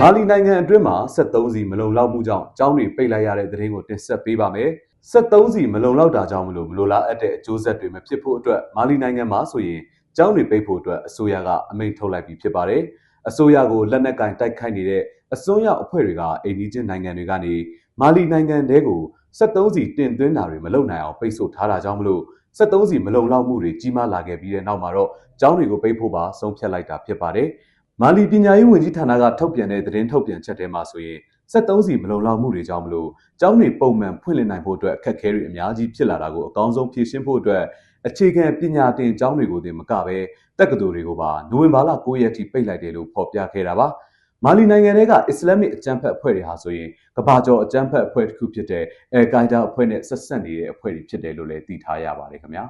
မာလီနိုင်ငံအတွင်းမှာ73စီမလုံလောက်မှုကြောင့်ကျောင်းတွေပိတ်လိုက်ရတဲ့သတင်းကိုတင်ဆက်ပေးပါမယ်။73စီမလုံလောက်တာကြောင့်မလို့မလိုလားအပ်တဲ့အကျိုးဆက်တွေမဖြစ်ဖို့အတွက်မာလီနိုင်ငံမှာဆိုရင်ကျောင်းတွေပိတ်ဖို့အတွက်အစိုးရကအမိန့်ထုတ်လိုက်ပြီးဖြစ်ပါတယ်။အစိုးရကိုလက်နက်ကင်တိုက်ခိုက်နေတဲ့အစွန်းရောက်အဖွဲ့တွေကအိန္ဒိချင်းနိုင်ငံတွေကနေမာလီနိုင်ငံတဲကို73စီတင်သွင်းတာတွေမလုပ်နိုင်အောင်ပိတ်ဆို့ထားတာကြောင့်မလို့73စီမလုံလောက်မှုတွေကြီးမားလာခဲ့ပြီးတဲ့နောက်မှာတော့ကျောင်းတွေကိုပိတ်ဖို့ပါဆုံးဖြတ်လိုက်တာဖြစ်ပါတယ်။ မာလီပညာရေးဝန်ကြီးဌာနကထုတ်ပြန်တဲ့သတင်းထုတ်ပြန်ချက်ထဲမှာဆိုရင်73စီမလုံလောက်မှုတွေကြောင့်မလို့ကျောင်းတွေပုံမှန်ဖွင့်လှစ်နိုင်ဖို့အတွက်အခက်အခဲတွေအများကြီးဖြစ်လာတာကိုအကောင်းဆုံးဖြေရှင်းဖို့အတွက်အခြေခံပညာသင်ကျောင်းတွေကိုတင်မကပဲတက္ကသိုလ်တွေကိုပါနိုဝင်ဘာလ9ရက်ထိပိတ်လိုက်တယ်လို့ဖော်ပြခဲ့တာပါမာလီနိုင်ငံထဲကအစ္စလာမစ်အကြမ်းဖက်အဖွဲ့တွေဟာဆိုရင်ကမ္ဘာကျော်အကြမ်းဖက်အဖွဲ့တစ်ခုဖြစ်တဲ့အဲကိုင်ဒါအဖွဲ့နဲ့ဆက်ဆက်နေတဲ့အဖွဲ့တွေဖြစ်တယ်လို့လည်းသိထားရပါတယ်ခင်ဗျာ